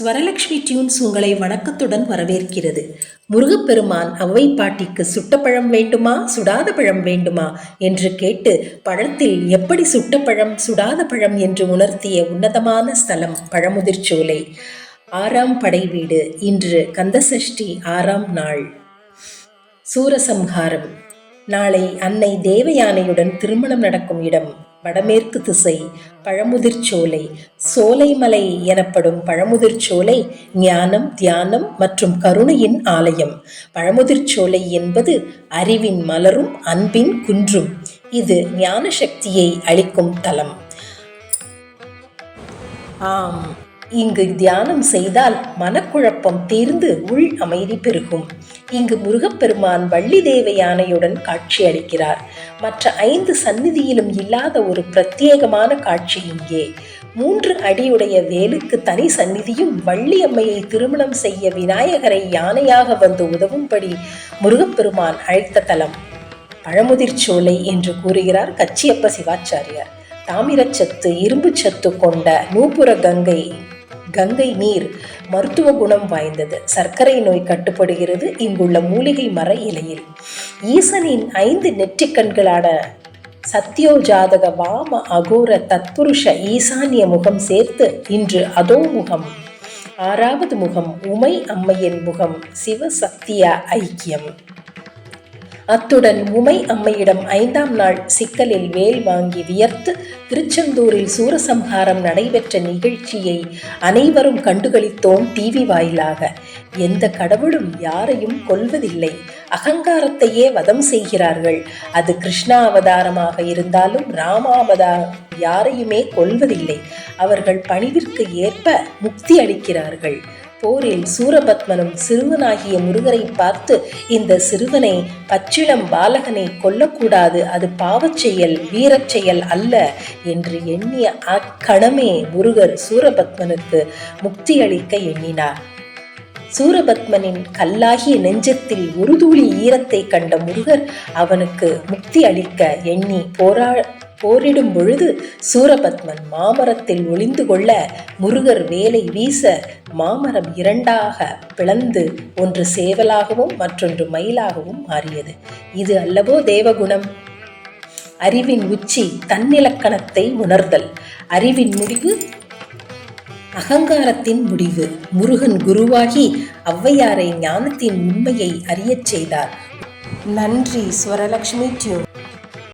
ஸ்வரலக்ஷ்மி tunes உங்களை வணக்கத்துடன் வரவேற்கிறது. முருகப்பெருமான் அவை பாட்டிக்கு சுட்ட பழம் வேண்டுமா சுடாத பழம் வேண்டுமா என்று கேட்டு பழத்தில் எப்படி சுட்ட பழம் சுடாத பழம் என்று உணர்த்திய உன்னதமான ஸ்தலம் பழமுதிர்ச்சோலை ஆறாம் படை வீடு இன்று கந்தசஷ்டி ஆறாம் நாள். சூரசம்ஹாரம். நாளை அன்னை தேவயானையுடன் திருமணம் நடக்கும் இடம். வடமேற்கு திசை பழமுதிர்ச்சோலை சோலைமலை எனப்படும் பழமுதிர்ச்சோலை ஞானம் தியானம் மற்றும் கருணையின் ஆலயம். பழமுதிர்ச்சோலை என்பது அறிவின் மலரும் அன்பின் குன்றும். இது ஞான சக்தியை அளிக்கும் தலம். ஆம். இங்கு தியானம் செய்தால் மனக்குழப்பம் தீர்ந்து உள் அமைதி பெருகும். இங்கு முருகப்பெருமான் வள்ளி தேவ யானையுடன் காட்சி அளிக்கிறார். மற்ற ஐந்து சந்நிதியிலும் இல்லாத ஒரு பிரத்யேகமான காட்சி இங்கே. மூன்று அடியுடைய வேலுக்கு தனி சந்நிதியும் வள்ளி அம்மையை திருமணம் செய்ய விநாயகரை யானையாக வந்து உதவும்படி முருகப்பெருமான் அழைத்த தலம். பழமுதிர்ச்சோலை என்று கூறுகிறார் கச்சியப்ப சிவாச்சாரியார். தாமிரச்சத்து இரும்புச்சத்து கொண்ட நூபுர கங்கை கங்கை நீர் மருத்துவ குணம் வாய்ந்தது. சர்க்கரை நோய் கட்டுப்படுகிறது. இங்குள்ள மூலிகை மர இலையில். ஈசனின் ஐந்து நெற்றிக் கண்களான சத்யோஜாதக வாம அகோர தத்புருஷ ஈசானிய முகம் சேர்த்து இன்று அதோ முகம். ஆறாவது முகம் உமை அம்மையின் முகம் சிவசக்தியா ஐக்கியம். அத்துடன் உமை அம்மையிடம் ஐந்தாம் நாள் சிக்கலில் வேல் வாங்கி வியர்த்து திருச்செந்தூரில் சூரசம்ஹாரம் நடைபெற்ற நிகழ்ச்சியை அனைவரும் கண்டுகளித்தோம் டிவி வாயிலாக. எந்த கடவுளும் யாரையும் கொல்வதில்லை. அகங்காரத்தையே வதம் செய்கிறார்கள். அது கிருஷ்ணா அவதாரமாக இருந்தாலும் ராமாவதாரம் யாரையுமே கொல்வதில்லை. அவர்கள் பணிவிற்கு ஏற்ப முக்தி அளிக்கிறார்கள். போரில் சூரபத்மனும் சிறுவனாகிய முருகரை பார்த்து இந்த சிறுவனை பச்சிளம் பாலகனை கொல்லக்கூடாது. அது பாவச் செயல் வீரச் செயல் அல்ல என்று எண்ணிய அக்கணமே முருகர் சூரபத்மனுக்கு முக்தி அளிக்க எண்ணினார். சூரபத்மனின் கல்லாகிய நெஞ்சத்தில் ஒரு துளி ஈரத்தை கண்ட முருகர் அவனுக்கு முக்தி அளிக்க எண்ணி போரா போரிடும் பொழுது சூரபத்மன் மாமரத்தில் ஒளிந்து கொள்ள முருகர் வேலை வீச மாமரம் இரண்டாக பிளந்து ஒன்று சேவலாகவும் மற்றொன்று மயிலாகவும் மாறியது. இது அல்லவோ தேவகுணம்? அறிவின் உச்சி தன்னிலக்கணத்தை உணர்தல். அறிவின் முடிவு? அகங்காரத்தின் முடிவு. முருகன் குருவாகி ஔவையாரை ஞானத்தின் உண்மையை அறியச் செய்தார். நன்றி ஸ்வரலக்ஷ்மி டியூன்.